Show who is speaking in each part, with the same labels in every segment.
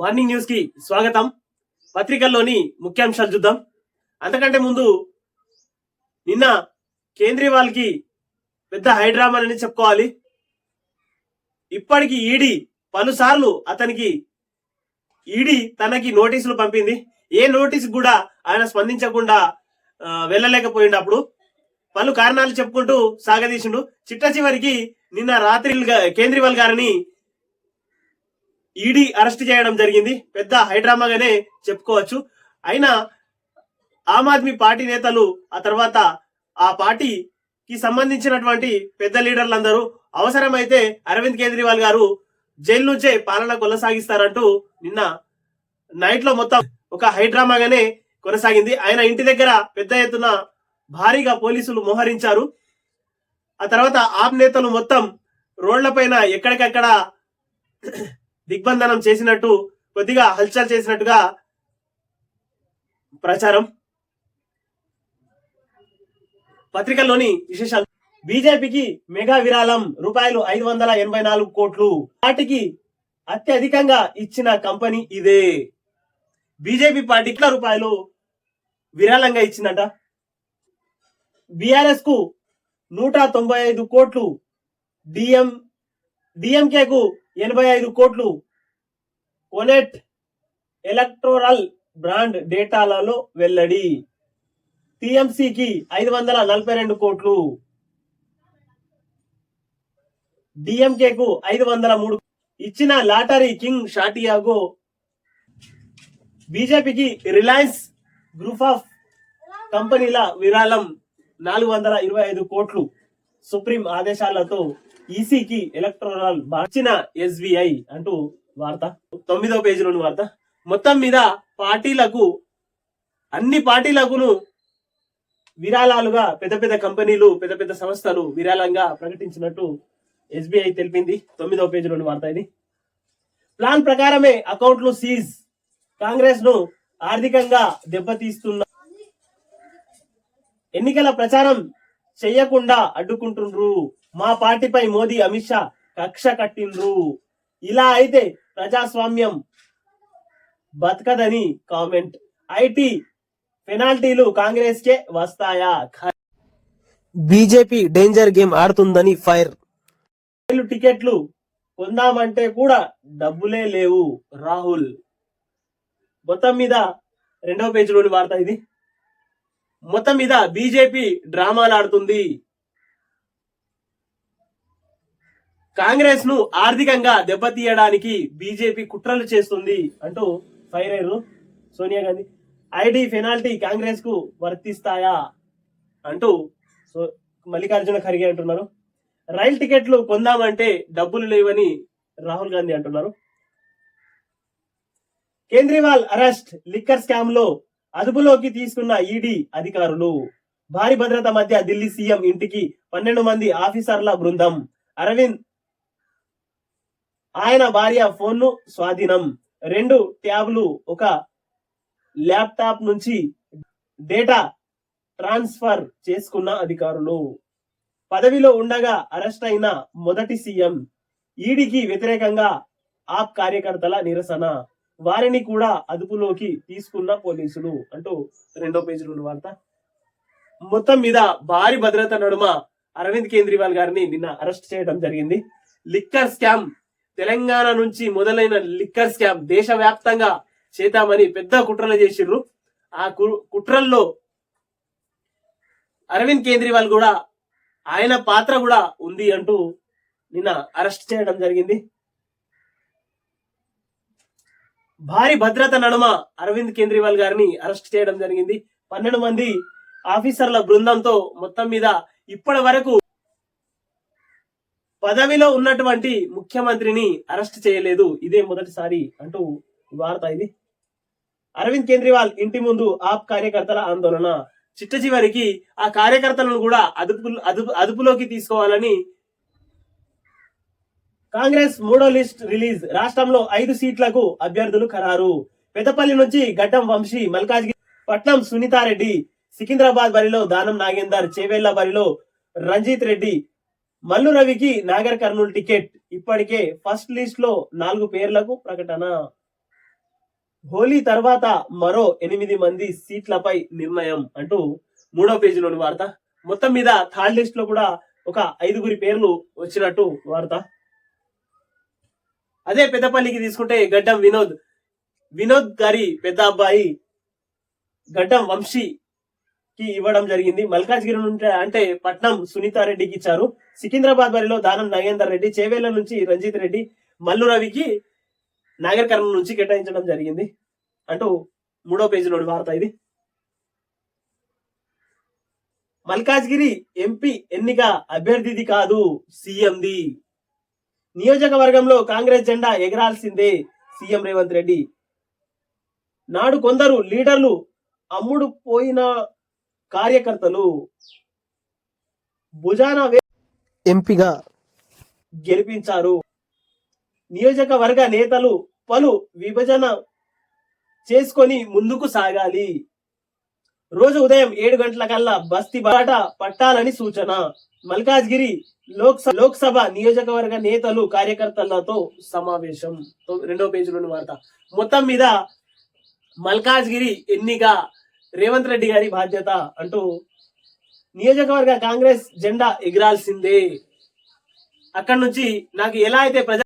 Speaker 1: Morning న్యూస్కి స్వాగతం. పత్రికల్లోని ముఖ్యాంశాలు చూద్దాం. అంతకంటే ముందు నిన్న కేంద్రీయ వాళ్ళకి పెద్ద హైడ్రామాలని చెప్పుకోవాలి. ఇప్పటికి ఈడీ పలుసార్లు అతనికి ఈడీ తనకి నోటీసులు పంపింది. ఏ నోటీస్ కూడా ఆయన స్పందించకుండా వెళ్ళలేకపోయిండు అప్పుడు. పలు కారణాలు చెప్పుకుంటూ సాగదీసిండు. చిట్ట చివరికి నిన్న రాత్రి కేంద్రీవాల్ గారిని ఈడీ అరెస్ట్ చేయడం జరిగింది. పెద్ద హైడ్రామాగానే చెప్పుకోవచ్చు. అయినా ఆమ్ ఆద్మీ పార్టీ నేతలు ఆ తర్వాత ఆ పార్టీకి సంబంధించినటువంటి పెద్ద లీడర్లందరూ అవసరమైతే అరవింద్ కేజ్రీవాల్ గారు జైలు నుంచే పాలన కొనసాగిస్తారంటూ నిన్న నైట్లో మొత్తం ఒక హైడ్రామాగానే కొనసాగింది. ఆయన ఇంటి దగ్గర పెద్ద ఎత్తున భారీగా పోలీసులు మోహరించారు. ఆ తర్వాత ఆప్ నేతలు మొత్తం రోడ్లపైన ఎక్కడికక్కడ దిగ్బంధనం చేసినట్టు కొద్దిగా హల్చల్ చేసినట్టుగా ప్రచారం. పత్రికల్లోని విశేషాలు. బీజేపీకి మెగా విరాళం రూపాయలు ఐదు వందల ఎనభై నాలుగు కోట్లు. పార్టీకి అత్యధికంగా ఇచ్చిన కంపెనీ ఇదే. బీజేపీ పార్టీకి రూపాయలు విరాళంగా ఇచ్చిందట. బీఆర్ఎస్కు నూట తొంభై ఐదు కోట్లు. డిఎం డిఎంకే కు ఎనభై ఐదు కోట్లు కొనెట్ ఎలక్ట్రోరల్ బ్రాండ్ డేటాలలో వెల్లడి. టిఎంసికి ఐదు వందల నలభై రెండు కోట్లు. డిఎంకేకు ఐదు వందల మూడు ఇచ్చిన లాటరీ కింగ్ షాటియాగో. బీజేపీకి రిలయన్స్ గ్రూప్ ఆఫ్ కంపెనీల విరాళం నాలుగు వందల ఇరవై ఐదు కోట్లు సుప్రీం ఆదేశాలతో. ఈసీకి ఎలక్టోరల్ మార్చిన ఎస్బీఐ అంటూ వార్త. తొమ్మిదో పేజీలోని వార్త. మొత్తం మీద పార్టీలకు అన్ని పార్టీలకును విరాళాలుగా పెద్ద పెద్ద కంపెనీలు పెద్ద పెద్ద సంస్థలు విరాళంగా ప్రకటించినట్టు ఎస్బీఐ తెలిపింది. తొమ్మిదో పేజీలోని వార్త ఇది. ప్లాన్ ప్రకారమే అకౌంట్లు సీజ్. కాంగ్రెస్ను ఆర్థికంగా దెబ్బతీస్తున్న ఎన్నికల ప్రచారం చెయ్యకుండా అడ్డుకుంటుండ్రు. మా పార్టీపై మోదీ అమిత్ షా కక్ష కట్టిండ్రు. ఇలా అయితే ప్రజాస్వామ్యం బతకదని కామెంట్. ఐటీ పెనాల్టీలు కాంగ్రెస్ కే వస్తాయా? బీజేపీ డేంజర్ గేమ్ ఆడుతుందని ఫైర్. రైలు టికెట్లు కొందామంటే కూడా డబ్బులే లేవు రాహుల్. మొత్తం మీద రెండవ పేజీలోని వార్త ఇది. మొత్తం మీద బీజేపీ డ్రామాలు ఆడుతుంది. కాంగ్రెస్ను ఆర్థికంగా దెబ్బతీయడానికి బీజేపీ కుట్రలు చేస్తుంది అంటూ ఫైర్ అయ్యారు సోనియా గాంధీ. ఐడి పెనాల్టీ కాంగ్రెస్కు వర్తిస్తాయా అంటూ సో మల్లికార్జున ఖర్గే అంటున్నారు. రైలు టికెట్లు కొందామంటే డబ్బులు లేవని రాహుల్ గాంధీ అంటున్నారు. కేంద్రీవాల్ అరెస్ట్ లిక్కర్ స్కామ్లో అదుపులోకి తీసుకున్న ఈడీ అధికారులు. భారీ భద్రత మధ్య ఢిల్లీ సీఎం ఇంటికి పన్నెండు మంది ఆఫీసర్ల బృందం. అరవింద్ ఆయన భార్య ఫోన్ను స్వాధీనం. రెండు ట్యాబ్లు ఒక ల్యాప్టాప్ నుంచి డేటా ట్రాన్స్ఫర్ చేసుకున్న అధికారులు. పదవిలో ఉండగా అరెస్ట్ అయిన మొదటి సీఎం ఈడీకి వ్యతిరేకంగా ఆప్ కార్యకర్తల నిరసన. వారిని కూడా అదుపులోకి తీసుకున్న పోలీసులు. అంటూ రెండో పేజీలో వార్త. మొత్తం మీద భారీ భద్రత నడుమ అరవింద్ కేజ్రీవాల్ గారిని నిన్న అరెస్ట్ చేయడం జరిగింది. లిక్కర్ స్కామ్ తెలంగాణ నుంచి మొదలైన లిక్కర్ స్కామ్ దేశవ్యాప్తంగా చేద్దామని పెద్ద కుట్రలు చేసిర్రు ఆ కుట్రల్లో అరవింద్ కేజ్రీవాల్ కూడా ఆయన పాత్ర కూడా ఉంది అంటూ నిన్న అరెస్ట్ చేయడం జరిగింది. భారీ భద్రత నడుమ అరవింద్ కేజ్రీవాల్ గారిని అరెస్ట్ చేయడం జరిగింది. పన్నెండు మంది ఆఫీసర్ల బృందంతో మొత్తం మీద ఇప్పటి వరకు పదవిలో ఉన్నటువంటి ముఖ్యమంత్రిని అరెస్ట్ చేయలేదు. ఇదే మొదటిసారి అంటూ వార్త ఇది. అరవింద్ కేజ్రీవాల్ ఇంటి ముందు ఆప్ కార్యకర్తల ఆందోళన. చిట్ట చివరికి ఆ కార్యకర్తలను కూడా అదుపు అదుపు అదుపులోకి తీసుకోవాలని కాంగ్రెస్ మూడో లిస్ట్ రిలీజ్. రాష్ట్రంలో ఐదు సీట్లకు అభ్యర్థులు ఖరారు. పెద్దపల్లి నుంచి గడ్డం వంశీ మల్కాజ్గిరి పట్నం సునీతారెడ్డి సికింద్రాబాద్ బరిలో దానం నాగేందర్ చేవేళ్ళ బరిలో రంజిత్ రెడ్డి మల్లు రవికి నాగర్ కర్నూలు టికెట్. ఇప్పటికే ఫస్ట్ లిస్ట్లో నాలుగు పేర్లకు ప్రకటన. హోలీ తర్వాత మరో ఎనిమిది మంది సీట్లపై నిర్ణయం అంటూ మూడో పేజీలోని వార్త. మొత్తం మీద థర్డ్ లిస్ట్లో కూడా ఒక ఐదుగురి పేర్లు వచ్చినట్టు వార్త. అదే పెద్దపల్లికి తీసుకుంటే గడ్డం వినోద్. వినోద్ గారి పెద్ద అబ్బాయి గడ్డం వంశీ కి ఇవ్వడం జరిగింది. మల్కాజ్గిరి నుండి అంటే పట్నం సునీతారెడ్డికి ఇచ్చారు. సికింద్రాబాద్ వారిలో దానం నాగేందర్ రెడ్డి చేవేళ్ళ నుంచి రంజిత్ రెడ్డి మల్లు రవికి నాగర్ కర్నూలు నుంచి కేటాయించడం జరిగింది. అంటూ మూడో పేజీలోని వార్త ఇది. మల్కాజ్గిరి ఎంపీ ఎన్నిక అభ్యర్థిది కాదు సీఎంది. నియోజకవర్గంలో కాంగ్రెస్ జెండా ఎగరాల్సిందే సీఎం రేవంత్ రెడ్డి. నాడు కొందరు లీడర్లు అమ్ముడు పోయిన కార్యకర్తలు భుజాన ఎంపిగా గెలిపించారు. నియోజకవర్గ నేతలు పలు విభజన చేసుకొని ముందుకు సాగాలి. రోజు ఉదయం ఏడు గంటల కల్లా బస్తీ బాట పట్టాలని సూచన. మల్కాజ్గిరి లోక్సభ లోక్సభ నియోజకవర్గ నేతలు కార్యకర్తలతో సమావేశం. రెండో పేజీలోని వార్త. మొత్తం మీద మల్కాజ్గిరి ఎన్నిక రేవంత్ రెడ్డి గారి బాధ్యత అంటూ నియోజకవర్గ కాంగ్రెస్ జెండా ఎగిరాల్సిందే. అక్కడి నుంచి నాకు ఎలా అయితే ప్రజా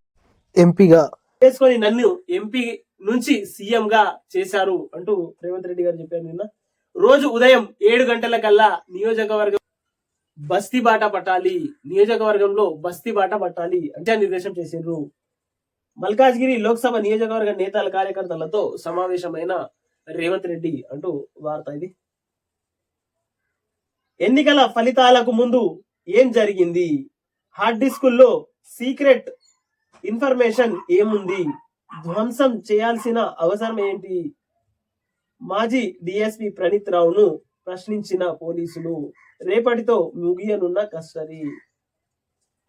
Speaker 1: ఎంపీగా చేసుకొని నన్ను ఎంపీ నుంచి సీఎం గా చేశారు అంటూ రేవంత్ రెడ్డి గారు చెప్పారు నిన్న. రోజు ఉదయం ఏడు గంటల కల్లా నియోజకవర్గం బస్తీ బాట పట్టాలి. నియోజకవర్గంలో బస్తీ బాట పట్టాలి అంటే నిర్దేశం చేసిండ్రు. మల్కాజ్గిరి లోక్సభ నియోజకవర్గ నేతల కార్యకర్తలతో సమావేశమైన రేవంత్ రెడ్డి అంటూ వార్త ఇది. ఎన్నికల ఫలితాలకు ముందు ఏం జరిగింది? హార్డ్ డిస్కుల్లో సీక్రెట్ ఇన్ఫర్మేషన్ ఏముంది? ధ్వంసం చేయాల్సిన అవసరం ఏంటి? మాజీ డిఎస్పి ప్రణీత్ రావును ప్రశ్నించిన పోలీసులు రేపటితో ముగియనున్న కస్టడీ.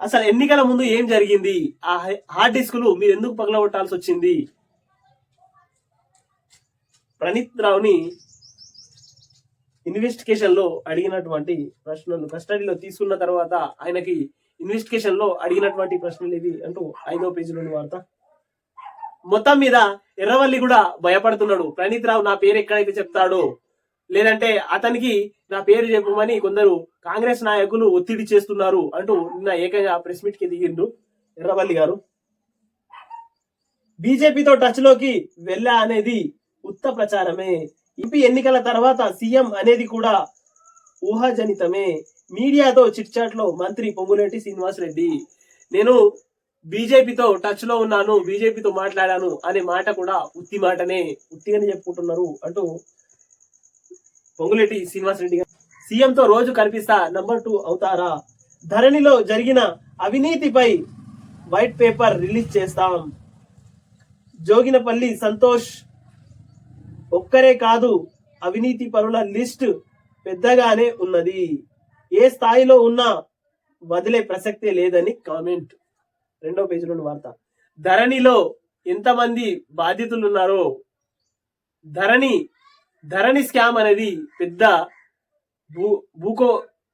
Speaker 1: అసలు ఎన్నికల ముందు ఏం జరిగింది? ఆ హార్డ్ డిస్కులు మీరు ఎందుకు పగలగొట్టాల్సి వచ్చింది? ప్రణీత్ రావుని ఇన్వెస్టిగేషన్లో అడిగినటువంటి ప్రశ్నలు కస్టడీలో తీసుకున్న తర్వాత ఆయనకి ఇన్వెస్టిగేషన్లో అడిగినటువంటి ప్రశ్నలు ఇవి అంటూ ఐదో పేజీలోని వార్త. మొత్తం మీద ఎర్రవల్లి కూడా భయపడుతున్నాడు. ప్రణీత్ రావు నా పేరు ఎక్కడైతే చెప్తాడో? లేదంటే అతనికి నా పేరు చెప్పమని కొందరు కాంగ్రెస్ నాయకులు ఒత్తిడి చేస్తున్నారు అంటూ నిన్న ఏకంగా ప్రెస్ మీట్కి దిగిండు ఎర్రవల్లి గారు. బీజేపీతో టచ్లోకి వెళ్ళా అనేది ఉత్త ప్రచారమే. ఎంపీ ఎన్నికల తర్వాత సీఎం అనేది కూడా ఊహాజనితమే. మీడియాతో చిట్చాట్లో మంత్రి పొంగులేటి శ్రీనివాస్ రెడ్డి నేను బీజేపీతో టచ్లో ఉన్నాను బీజేపీతో మాట్లాడాను అనే మాట కూడా ఉత్తి మాటనే. ఉత్తిగానే చెప్పుకుంటున్నారు అంటూ పొంగులేటి శ్రీనివాస్ రెడ్డి గారు రోజు కనిపిస్తా నంబర్ టూ అవుతారా? ధరణిలో జరిగిన అవినీతిపై వైట్ పేపర్ రిలీజ్ చేస్తాం. జోగినపల్లి సంతోష్ ఒక్కరే కాదు అవినీతి పరుల లిస్ట్ పెద్దగానే ఉన్నది. ఏ స్థాయిలో ఉన్నా వదిలే ప్రసక్తే లేదని కామెంట్. రెండో పేజీలోని వార్త. ధరణిలో ఎంతమంది బాధితులు ఉన్నారో ధరణి ధరణి స్కామ్ అనేది పెద్ద భూ భూకో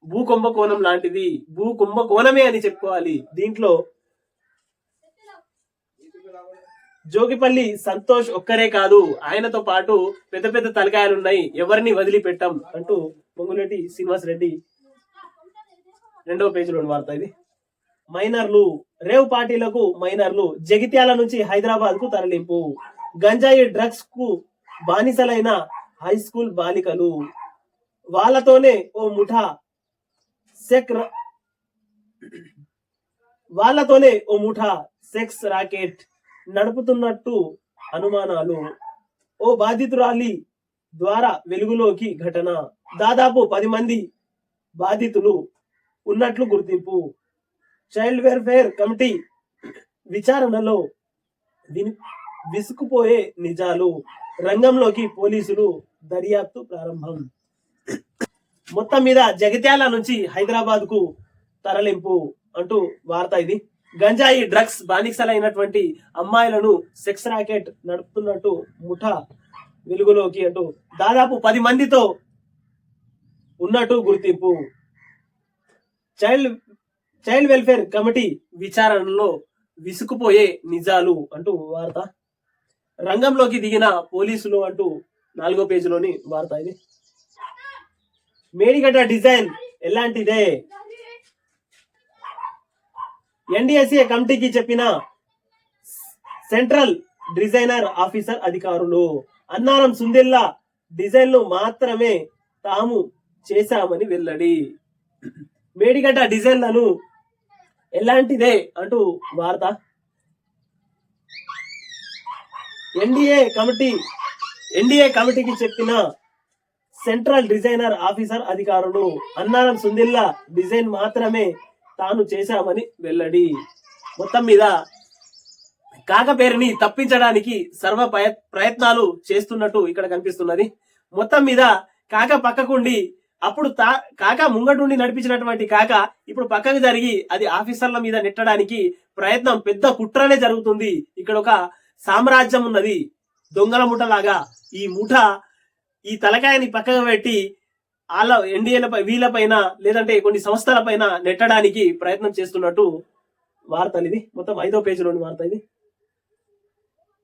Speaker 1: భూకుంభకోణం లాంటిది. భూ కుంభకోణమే అని చెప్పుకోవాలి. దీంట్లో జోగిపల్లి సంతోష్ ఒక్కరే కాదు ఆయనతో పాటు పెద్ద పెద్ద తలకాయలు ఉన్నాయి ఎవరిని వదిలిపెట్టాం అంటూ పొంగులేటి శ్రీనివాస్ రెడ్డి రెండవ పేజీలో వార్త ఇది. మైనర్లు రేవ్ పార్టీలకు మైనర్లు జగిత్యాల నుంచి హైదరాబాద్కు తరలింపు. గంజాయి డ్రగ్స్కు బానిసలైన హై స్కూల్ బాలికలు. వాళ్ళతోనే ఓ ముఠా సెక్ వాళ్ళతోనే ఓ ముఠా సెక్స్ రాకెట్. నడుపుతున్నట్టు అనుమానాలు ఓ బాధితురాలి ద్వారా వెలుగులోకి ఘటన. దాదాపు పది మంది బాధితులు ఉన్నట్లు గుర్తింపు. చైల్డ్ వెల్ఫేర్ కమిటీ విచారణలో విని విసుకుపోయే నిజాలు. రంగంలోకి పోలీసులు దర్యాప్తు ప్రారంభం. మొత్తం మీద జగిత్యాల నుంచి హైదరాబాద్కు తరలింపు అంటూ వార్త ఇది. గంజాయి డ్రగ్స్ బానిసలైనటువంటి అమ్మాయిలను సెక్స్ రాకెట్ నడుపుతున్నట్టు ముఠా వెలుగులోకి అంటూ దాదాపు పది మందితో ఉన్నట్టు గుర్తింపు. చైల్డ్ చైల్డ్ వెల్ఫేర్ కమిటీ విచారణలో విసుకుపోయే నిజాలు అంటూ వార్త. రంగంలోకి దిగిన పోలీసులు అంటూ నాలుగో పేజీలోని వార్త ఇది. మేడిగడ్డ డిజైన్ ఎలాంటిదే? ఎన్డిఎస్ఏ కమిటీకి చెప్పిన సెంట్రల్ డిజైనర్ ఆఫీసర్ అధికారులు అన్నారం సుందిల్లా డిజైన్లు మాత్రమే తాము చేశామని వెల్లడి. మేడిగడ్డ డిజైన్లను ఎలాంటిదే అంటూ వార్త. ఎన్డీఏ కమిటీ ఎన్డీఏ కమిటీకి చెప్పిన సెంట్రల్ డిజైనర్ ఆఫీసర్ అధికారులు అన్నారం సుందిల్లా డిజైన్ మాత్రమే తాను చేశామని వెల్లడి. మొత్తం మీద కాక పేరుని తప్పించడానికి సర్వ ప్రయత్నాలు చేస్తున్నట్టు ఇక్కడ కనిపిస్తున్నది. మొత్తం మీద కాక పక్కకుండి అప్పుడు తా కాక ముంగటుండి నడిపించినటువంటి కాక ఇప్పుడు పక్కకు జరిగి అది ఆఫీసర్ల మీద నెట్టడానికి ప్రయత్నం పెద్ద కుట్రనే జరుగుతుంది. ఇక్కడ ఒక సామ్రాజ్యం ఉన్నది. దొంగల ముఠలాగా ఈ ముఠ ఈ తలకాయని పక్కకు పెట్టి వాళ్ళ ఎన్డీఏల వీళ్ళపైన లేదంటే కొన్ని సంస్థల పైన నెట్టడానికి ప్రయత్నం చేస్తున్నట్టు వార్తలు ఇది మొత్తం ఐదో పేజీలోని వార్త ఇది.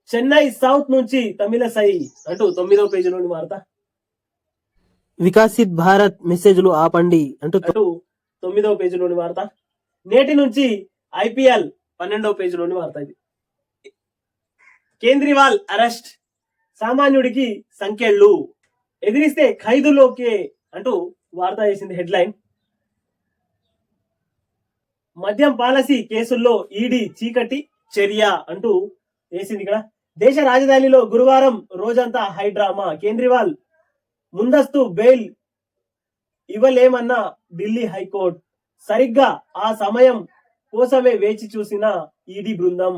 Speaker 1: చెన్నై సౌత్ నుంచి తమిళసై అంటూ తొమ్మిదో పేజీలోని వార్త. వికాసిత్ భారత్ మెసేజ్లు ఆపండి అంటూ అంటూ తొమ్మిదవ పేజీలోని వార్త. నేటి నుంచి ఐపీఎల్ పన్నెండవ పేజీలోని వార్త ఇది. కేంద్రీవాల్ అరెస్ట్. సామాన్యుడికి సంఖ్యలు. ఎదిరిస్తే ఖైదులోకే అంటూ వార్త చేసింది హెడ్లైన్. మద్యం పాలసీ కేసుల్లో ఈడీ చీకటి చర్య అంటూ వేసింది ఇక్కడ. దేశ రాజధానిలో గురువారం రోజంతా హైడ్రామా కేంద్రీవాల్ ముందస్తు బెయిల్ ఇవ్వలేమన్న ఢిల్లీ హైకోర్టు. సరిగ్గా ఆ సమయం కోసమే వేచి చూసిన ఈడీ బృందం.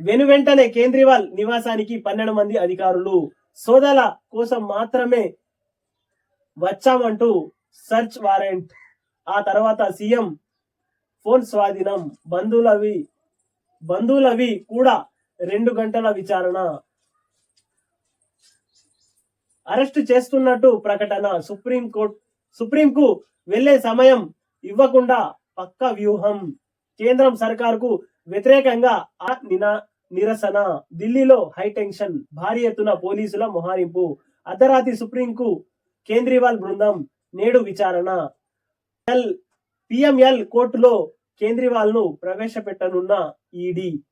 Speaker 1: వెనువెంటనే కేంద్రీవాల్ నివాసానికి పన్నెండు మంది అధికారులు. సోదాల కోసం మాత్రమే వచ్చామంటూ సర్చ్ వారెంట్. ఆ తర్వాత సీఎం ఫోన్ స్వాధీనం. బంధువులవి బంధువులవి కూడా రెండు గంటల విచారణ. అరెస్టు చేస్తున్నట్టు ప్రకటన. సుప్రీం కోర్టు సుప్రీంకు వెళ్ళే సమయం ఇవ్వకుండా పక్క వ్యూహం. కేంద్రం సర్కార్కు వ్యతిరేకంగా ఆ నినా నిరసన. ఢిల్లీలో హైటెన్షన్ భారీ ఎత్తున పోలీసుల మొహారింపు. అర్ధరాత్రి సుప్రీంకు కేంద్రీవాల్ బృందం నేడు విచారణ. ఎల్ పిఎంఎల్ కోర్టులో కేంద్రీవాల్ను ప్రవేశపెట్టనున్న ఈడీ.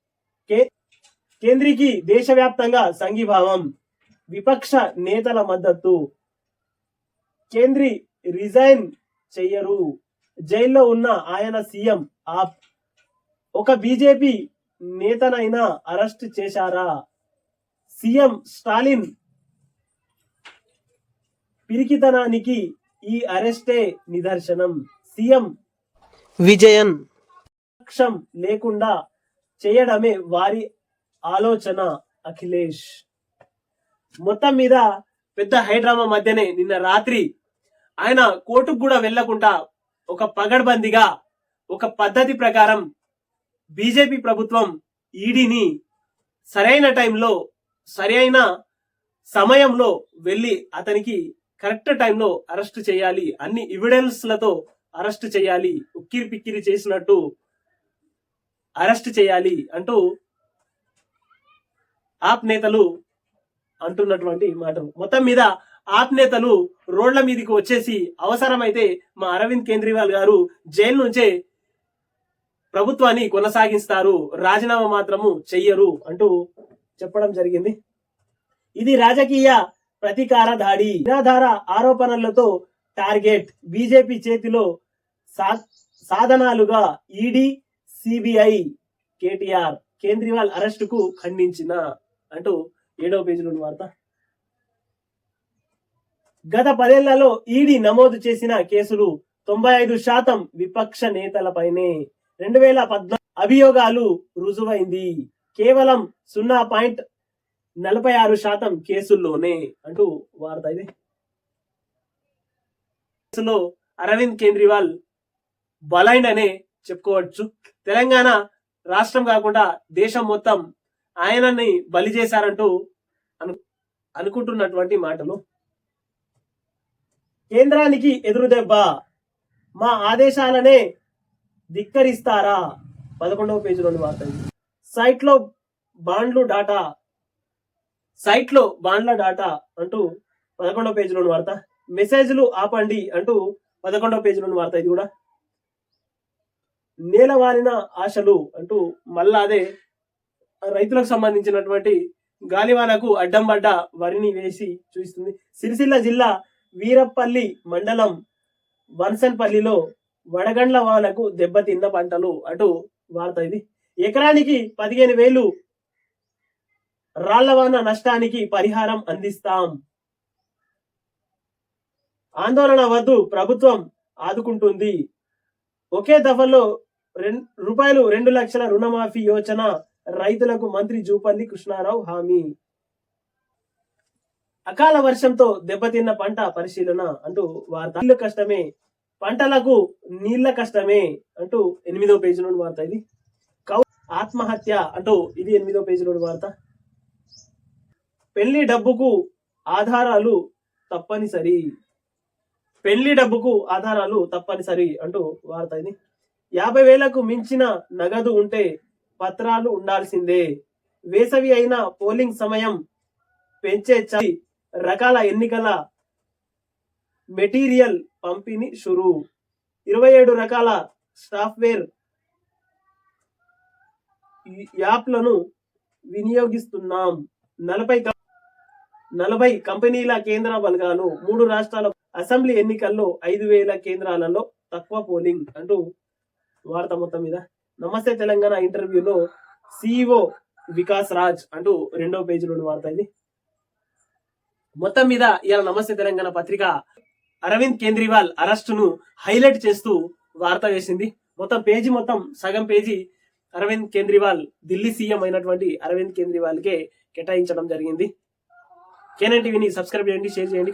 Speaker 1: కే- కేంద్రీకి దేశవ్యాప్తంగా సంఘీభావం. విపక్ష నేతల మద్దతు. కేంద్రి రిజైన్ చెయ్యరు. జైల్లో ఉన్న ఆయన సీఎం ఆప్. ఒక బీజేపీ నేతనైనా అరెస్ట్ చేశారా? సీఎం స్టాలిన్ పిరికితనానికి ఈ అరెస్టే నిదర్శనం. సీఎం విజయన్. పక్షం లేకుండా చేయడమే వారి ఆలోచన అఖిలేష్. మొత్తం మీద పెద్ద హైడ్రామా మధ్యనే నిన్న రాత్రి ఆయన కోర్టుకు కూడా వెళ్ళకుండా ఒక పగడ్బందీగా ఒక పద్ధతి ప్రకారం బీజేపీ ప్రభుత్వం ఈడీని సరైన టైంలో సరైన సమయంలో వెళ్ళి అతనికి కరెక్ట్ టైంలో అరెస్ట్ చేయాలి అన్ని ఎవిడెన్స్లతో అరెస్ట్ చేయాలి ఉక్కిరి పిక్కిరి చేసినట్టు అరెస్ట్ చేయాలి అంటూ ఆప్ నేతలు అంటున్నటువంటి మాటలు. మొత్తం మీద ఆప్ నేతలు రోడ్ల మీదకి వచ్చేసి అవసరమైతే మా అరవింద్ కేజ్రీవాల్ గారు జైలు నుంచే ప్రభుత్వాన్ని కొనసాగిస్తారు రాజీనామా మాత్రము చెయ్యరు అంటూ చెప్పడం జరిగింది. ఇది రాజకీయ ప్రతీకార దాడి. నిరాధార ఆరోపణలతో టార్గెట్ బీజేపీ చేతిలో సా- సాధనాలుగా ఈడీ సిబిఐ కేటీఆర్ కేంద్రీవాల్ అరెస్టుకు ఖండించిన అంటూ ఏడవ పేజీలో వార్త. గత పదేళ్ళలో ఈడీ నమోదు చేసిన కేసులు తొంభై ఐదు శాతం విపక్ష నేతలపైనే. రెండు వేల పద్నాలుగు అభియోగాలు రుజువైంది. కేవలం సున్నా పాయింట్ నలభై ఆరు శాతం కేసుల్లోనే అంటూ వార్త ఇది. కేసులో అరవింద్ కేజ్రీవాల్ బలైండ్ అనే చెప్పుకోవచ్చు. తెలంగాణ రాష్ట్రం కాకుండా దేశం మొత్తం ఆయనని బలి చేశారంటూ అను అనుకుంటున్నటువంటి మాటలు. కేంద్రానికి ఎదురు దెబ్బ. మా ఆదేశాలనే ధిక్కరిస్తారా? పదకొండవ పేజీలోని వార్త సైట్లో బాండ్లు డాటా సైట్లో బాండ్ల డాటా అంటూ పదకొండవ పేజీలోని వార్త. మెసేజ్లు ఆపండి అంటూ పదకొండవ పేజీలోని వార్త ఇది కూడా. నేలవారిన ఆశలు అంటూ మళ్ళా అదే రైతులకు సంబంధించినటువంటి గాలివానకు అడ్డం పడ్డ వరిని వేసి చూపిస్తుంది. సిరిసిల్ల జిల్లా వీరపల్లి మండలం వన్సన్పల్లిలో వడగండ్ల వానకు దెబ్బతిన్న పంటలు అటు వార్త ఇది. ఎకరానికి పదిహేను వేలు రాళ్ళవాన నష్టానికి పరిహారం అందిస్తాం. ఆందోళన వద్దు ప్రభుత్వం ఆదుకుంటుంది. ఒకే దఫలో రూపాయలు రెండు లక్షల రుణమాఫీ యోచన రైతులకు మంత్రి జూపల్లి కృష్ణారావు హామీ. అకాల వర్షంతో దెబ్బతిన్న పంట పరిశీలన అంటూ వార్త. నీళ్ళ కష్టమే పంటలకు నీళ్ళ కష్టమే అంటూ ఎనిమిదో పేజీలోని వార్త ఇది. కౌ ఆత్మహత్య అంటూ ఇది ఎనిమిదో పేజీలోని వార్త. పెళ్ళి డబ్బుకు ఆధారాలు తప్పనిసరి. పెళ్ళి డబ్బుకు ఆధారాలు తప్పనిసరి అంటూ వార్త ఇది. యాభై వేలకు మించిన నగదు ఉంటే పత్రాలు ఉండాల్సిందే. వేసవి అయిన పోలింగ్ సమయం పెంచే చ- రకాల ఎన్నికల మెటీరియల్ పంపిణీ షురు. ఇరవై ఏడు రకాల సాఫ్ట్వేర్ యాప్లను వినియోగిస్తున్నాం. నలభై నలభై కంపెనీల కేంద్ర బలగాలు మూడు రాష్ట్రాల అసెంబ్లీ ఎన్నికల్లో ఐదు వేల కేంద్రాలలో తక్కువ పోలింగ్ అంటూ వార్త మొత్తం మీద. నమస్తే తెలంగాణ ఇంటర్వ్యూలో సిఇఓ వికాస్ రాజ్ అంటూ రెండవ పేజీలోని వార్త ఇది. మొత్తం మీద ఇలా నమస్తే తెలంగాణ పత్రిక అరవింద్ కేజ్రీవాల్ అరెస్టును హైలైట్ చేస్తూ వార్త వేసింది. మొత్తం పేజీ మొత్తం సగం పేజీ అరవింద్ కేజ్రీవాల్ ఢిల్లీ సీఎం అయినటువంటి అరవింద్ కేంద్రీవాల్కే కేటాయించడం జరిగింది. కేనన్ టీవీని సబ్స్క్రైబ్ చేయండి షేర్ చేయండి.